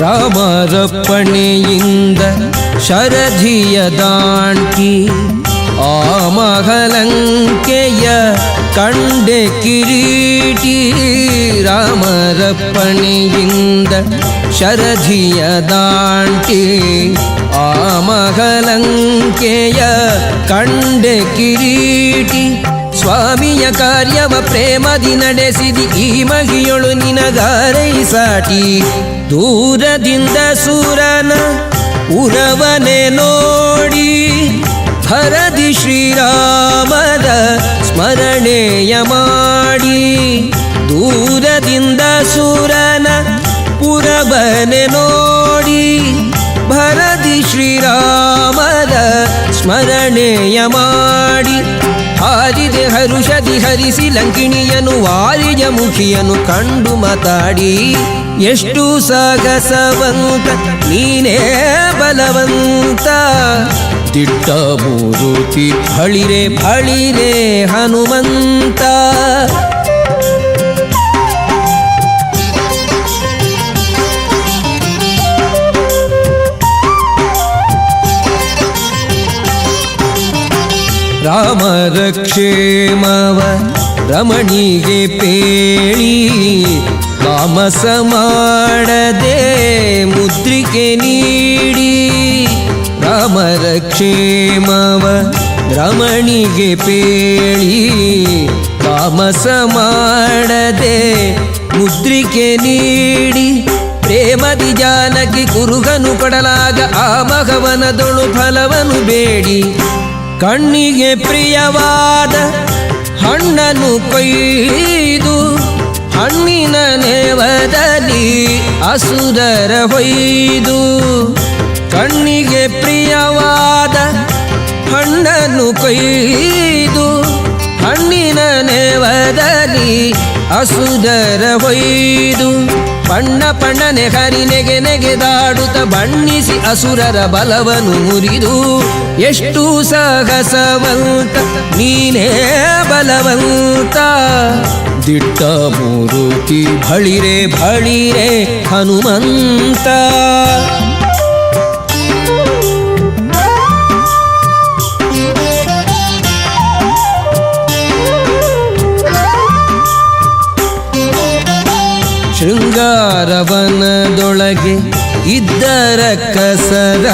ರಾಮರಪ್ಪಣೆಯಿಂದ ಶರಧಿಯ ದಾಂಟಿ ಆ ಮಹಲಂಕೆಯ ಕಂಡೆ ಕಿರೀಟಿ ರಾಮರಪ್ಪಣೆಯಿಂದ ಶರಧಿಯ ದಾಂಟಿ ಆ ಮಹಲಂಕೆಯ ಕಂಡೆ ಕಿರೀಟಿ ಸ್ವಾಮಿಯ ಕಾರ್ಯವ ಪ್ರೇಮದಿ ನಡೆಸಿದಿ ಈ ಮಗಿಯೊಳು ನಿನಗಾರೈಸಾಟಿ ದೂರದಿಂದ ಸೂರನ ಉರವನೆ ನೋಡಿ ಭರದಿ ಶ್ರೀರಾಮದ ಸ್ಮರಣೆಯ ಮಾಡಿ ದೂರದಿಂದ ಸೂರನ ಪುರವನೆ ನೋಡಿ ಭರದಿ ಶ್ರೀರಾಮದ ಸ್ಮರಣೆಯ ಮಾಡಿ ಹಾರಿದೆ ಹರುಷದಿ ಹರಿಸಿ ಲಂಕಿಣಿಯನು ವಾರಿಯ ಮುಖಿಯನು ಕಂಡು ಮಾತಾಡಿ, ಎಷ್ಟು ಸಾಗಸವಂತ, ನೀನೇ ಬಲವಂತ. ದಿಟ್ಟ ಮೂರುತಿ ಭಳಿರೆ ಬಳಿರೆ ಹನುಮಂತ. ರಾಮರ ಕ್ಷೇಮವ ರಮಣಿಗೆ ಪೇಳಿ ತಾಮಸ ಮಾಡದೆ ಮುದ್ರಿಕೆ ನೀಡಿ ರಾಮರ ಕ್ಷೇಮವ ರಮಣಿಗೆ ಪೇಳಿ ತಾಮಸ ಮಾಡದೆ ಮುದ್ರಿಕೆ ನೀಡಿ ಪ್ರೇಮದಿ ಜಾನಕಿ ಕುರುಗನು ಕೊಡಲಾಗ ಆ ಮಗವನದೊಳು ಫಲವನು ಬೇಡಿ ಕಣ್ಣಿಗೆ ಪ್ರಿಯವಾದ ಹಣ್ಣನ್ನು ಕೊಯ್ದು ಹಣ್ಣಿನ ನೇವದಲ್ಲಿ ಅಸುರರ ಹೊಯ್ದು ಕಣ್ಣಿಗೆ ಪ್ರಿಯವಾದ ಹಣ್ಣನ್ನು ಕೊಯ್ದು ಹಣ್ಣಿನ ನೇವದಲ್ಲಿ ಅಸುರರ ಹೊಯ್ದು ಬಣ್ಣ ಪಣ್ಣನೆ ಹರಿ ನೆಗೆ ನೆಗೆದಾಡುತ್ತ ಬಣ್ಣಿಸಿ ಅಸುರರ ಬಲವನು ಮುರಿದು. ಎಷ್ಟು ಸಾಹಸವಂತ, ನೀನೇ ಬಲವಂತ. ದಿಟ್ಟ ಮೂರುತಿ ಬಳಿರೆ ಬಳಿರೆ ಹನುಮಂತ. ಶೃಂಗಾರವನದೊಳಗೆ ಇದ್ದರ ಕಸರ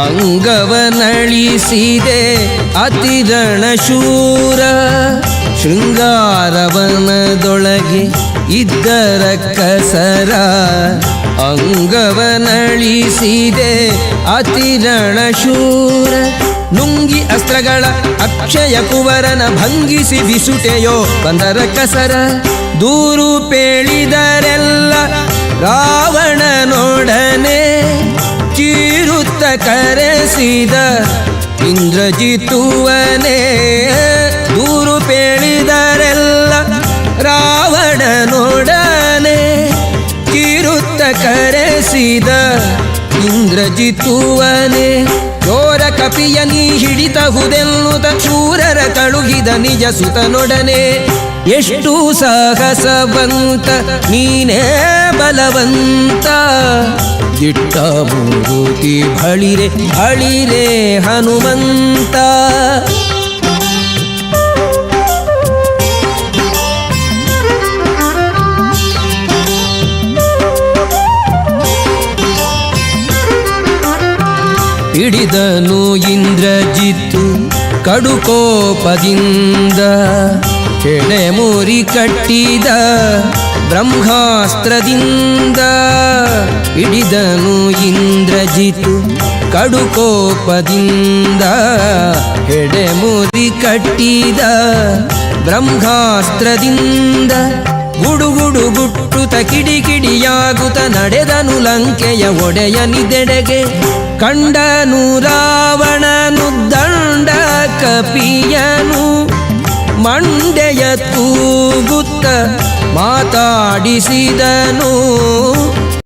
ಅಂಗವನಳಿಸಿದೆ ಅತಿರಣ ಶೂರ ಶೃಂಗಾರವನದೊಳಗೆ ಇದ್ದರ ಕಸರ ಅಂಗವನಳಿಸಿದೆ ಅತಿರಣ ಅಸ್ತ್ರಗಳ ಅಕ್ಷಯ ಕುವರನ ಭಂಗಿಸಿ ಬಿಸುಟೆಯೋ ಬಂದರ ಕಸರ ದೂರು ಪೇಳಿದರೆಲ್ಲ ರಾವಣನೊಡನೆ ಚೀರುತ್ತ ಕರೆಸಿದ ಇಂದ್ರಜಿತುವನೇ ದೂರು ಪೇಳಿದರೆಲ್ಲ ರಾವಣನೊಡನೆ ಕಿರುತ್ತ ಕರೆಸಿದ ಇಂದ್ರಜಿತುವನೆ ಚೋರ ಕಪಿಯ ನೀ ಹಿಡಿತಹುದೆನ್ನುತ ಶೂರರ ಕಳುಹಿದ ನಿಜ ಸುತನೊಡನೆ. ಎಷ್ಟು ಸಾಹಸವಂತ, ನೀನೇ ಬಲವಂತ. ದಿಟ್ಟ ಮೂರುತಿ ಬಳಿರೆ ಬಳಿರೆ ಹನುಮಂತ. ಹಿಡಿದನು ಇಂದ್ರಜಿತ್ತು ಕಡುಕೋಪದಿಂದ. ಕೆಳೆ ಮುರಿ ಕಟ್ಟಿದ ಬ್ರಹ್ಮಾಸ್ತ್ರದಿಂದ. ಹಿಡಿದನು ಇಂದ್ರಜಿತು ಕಡುಕೋಪದಿಂದ. ಹೆಡೆಮುರಿ ಕಟ್ಟಿದ ಬ್ರಹ್ಮಾಸ್ತ್ರದಿಂದ. ಗುಡುಗುಡು ಗುಟ್ಟುತ ಕಿಡಿಕಿಡಿಯಾಗುತ್ತ ನಡೆದನು ಲಂಕೆಯ ಒಡೆಯನಿದೆಡೆಗೆ. ಕಂಡನು ರಾವಣನು ದಂಡ ಕಪಿಯನು ಮಂಡೆಯ ತೂಗುತ್ತ ಮಾತಾಡಿಸಿದನು.